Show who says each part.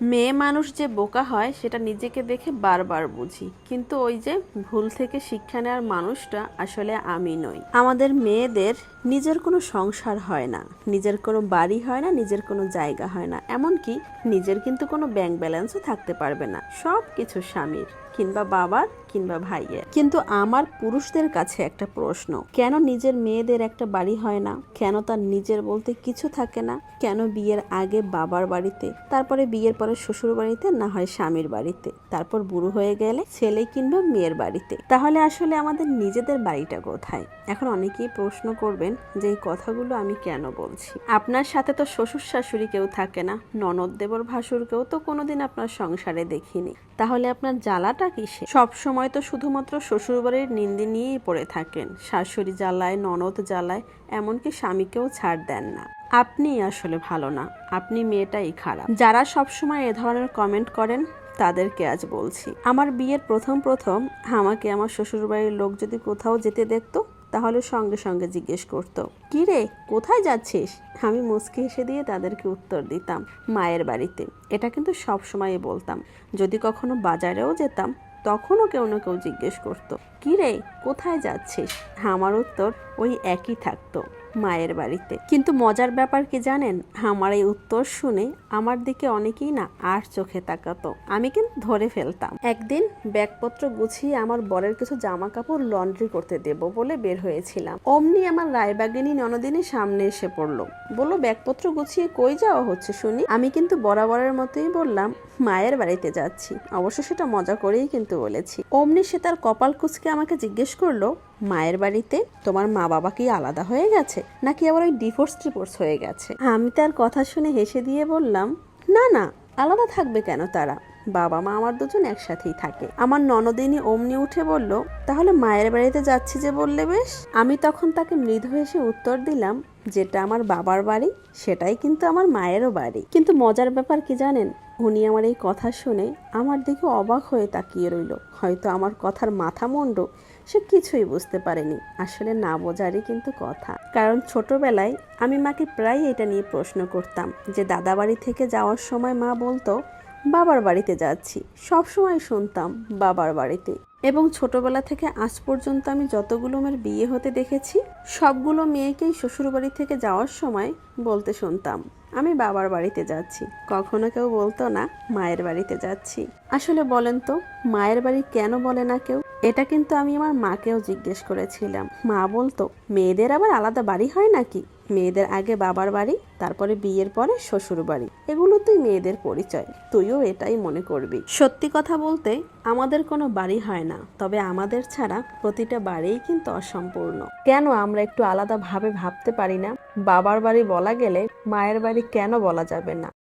Speaker 1: মেয়ে মানুষ যে বোকা হয়, সেটা নিজেকে দেখে বারবার বুঝি। কিন্তু ওই যে ভুল থেকে শিক্ষা নেওয়ার মানুষটা আসলে আমি নই। আমাদের মেয়েদের নিজের কোনো সংসার হয় না, নিজের কোনো বাড়ি হয় না, নিজের কোনো জায়গা হয় না। এমনকি নিজের কিন্তু কোনো ব্যাংক ব্যালেন্সও থাকতে পারবে না। সব কিছু স্বামীর, কিংবা বাবার, কিংবা ভাইয়ের। কিন্তু আমার পুরুষদের কাছে একটা প্রশ্ন, কেন নিজের মেয়েদের একটা বাড়ি হয় না? কেন তার নিজের বলতে কিছু থাকে না? কেন বিয়ের আগে বাবার বাড়িতে, তারপরে বিয়ের পরে শ্বশুর বাড়িতে না হয় স্বামীর বাড়িতে। তারপর বুড়ো হয়ে গেলে ছেলে কিংবা মেয়ের বাড়িতে। তাহলে আসলে আমাদের নিজেদের বাড়িটা কোথায়? এখন অনেকেই প্রশ্ন করবেন যে এই কথাগুলো আমি কেন বলছি? আপনার সাথে তো শ্বশুর শাশুড়ি কেউ থাকে না, ননদ দেবর ভাসুর কেউ তো কোনোদিন আপনার সংসারে দেখিনি। তাহলে আপনার জ্বালাটা কিসে সব সময় তো শুধুমাত্র শ্বশুরবাড়ির নিন্দে নিয়েই পড়ে থাকেন। শাশুড়ি জ্বালায়, ননদ জ্বালায়, এমনকি স্বামীকেও ছাড় দেন না। আপনি আসলে ভালো না, আপনি মেয়েটাই খারাপ। যারা সবসময় এ ধরনের কমেন্ট করেন, তাদেরকে আজ বলছি। আমার বিয়ের প্রথম প্রথম আমাকে আমার শ্বশুরবাড়ির লোক যদি কোথাও যেতে দেখতো, তাহলে সঙ্গে সঙ্গে জিজ্ঞেস করতো, কি রে, কোথায় যাচ্ছিস? আমি মুচকি হেসে দিয়ে তাদেরকে উত্তর দিতাম, মায়ের বাড়িতে। এটা কিন্তু সব সময় বলতাম। যদি কখনো বাজারেও যেতাম, তখনও কেউ না কেউ জিজ্ঞেস করতো, কি রে, কোথায় যাচ্ছিস? আমার উত্তর ওই একই থাকতো। মায়ের বাড়িতে। কিন্তু মজার ব্যাপার কি জানেন? আমার এই উত্তর শুনে আমার দিকে অনেকেই না আর চোখে তাকাতো। আমি কিন্তু ধরে ফেলতাম। একদিন ব্যাগপত্র গুছিয়ে আমার বরের কিছু জামা কাপড় লন্ড্রি করতে দেব বলে বের হয়েছিলাম। অমনি আমার রায়বাগিনী ননদিনী সামনে এসে পড়ল। বলল, ব্যাগপত্র গুছিয়ে কই যাওয়া হচ্ছে শুনি? আমি কিন্তু বরাবরের মতোই বললাম, মায়ের বাড়িতে যাচ্ছি। অবশ্য সেটা মজা করেই কিন্তু বলেছি। অমনি সে তার কপাল কুচকে আমাকে জিজ্ঞেস করল মায়ের বাড়িতে তোমার মা বাবা কি আলাদা হয়ে গেছে? নাকি আবার ওই ডিভোর্স টিভোর্স হয়ে গেছে? আমি তার কথা শুনে হেসে দিয়ে বললাম, না না, আলাদা থাকবে কেন তারা? বাবা, মা, আমার দুজন একসাথেই থাকে। আমার ননদিনী অমনি উঠে বলল, তাহলে মায়ের বাড়িতে যাচ্ছি যে বললে বেশ? আমি তখন তাকে মৃদু হেসে উত্তর দিলাম, যেটা আমার বাবার বাড়ি, সেটাই কিন্তু আমার মায়েরও বাড়ি। কিন্তু মজার ব্যাপার কি জানেন উনি আমার এই কথা শুনে আমার দিকে অবাক হয়ে তাকিয়ে রইল। হয়তো আমার কথার মাথা মুন্ড সে কিছুই বুঝতে পারেনি। আসলে না বোঝারই কিন্তু কথা। কারণ ছোটবেলায় আমি মাকে প্রায় এটা নিয়ে প্রশ্ন করতাম যে, দাদা বাড়ি থেকে যাওয়ার সময় মা বলতো, বাবার বাড়িতে যাচ্ছি সব সময় শুনতাম, বাবার বাড়িতে এবং ছোটবেলা থেকে আজ পর্যন্ত আমি যতগুলো মেয়ের বিয়ে হতে দেখেছি, সবগুলো মেয়েকেই শ্বশুরবাড়ি থেকে যাওয়ার সময় বলতে শুনতাম। আমি বাবার বাড়িতে যাচ্ছি। কখনো কেউ বলতো না, মায়ের বাড়িতে যাচ্ছি। আসলে বলেন তো, মায়ের বাড়ি কেন বলে না কেউ? এটা কিন্তু আমি আমার মাকেও জিজ্ঞেস করেছিলাম। মা বলতো, মেয়েদের আবার আলাদা বাড়ি হয় নাকি? মেয়েদের আগে বাবার বাড়ি, তারপরে বিয়ের পরে শ্বশুর বাড়ি। এগুলো তুই মেয়েদের পরিচয়। তুইও এটাই মনে করবি। সত্যি কথা বলতে, আমাদের কোনো বাড়ি হয় না। তবে আমাদের ছাড়া প্রতিটা বাড়িই কিন্তু অসম্পূর্ণ। কেন আমরা একটু আলাদা ভাবে ভাবতে পারি না? বাবার বাড়ি বলা গেলে মায়ের বাড়ি কেন বলা যাবে না?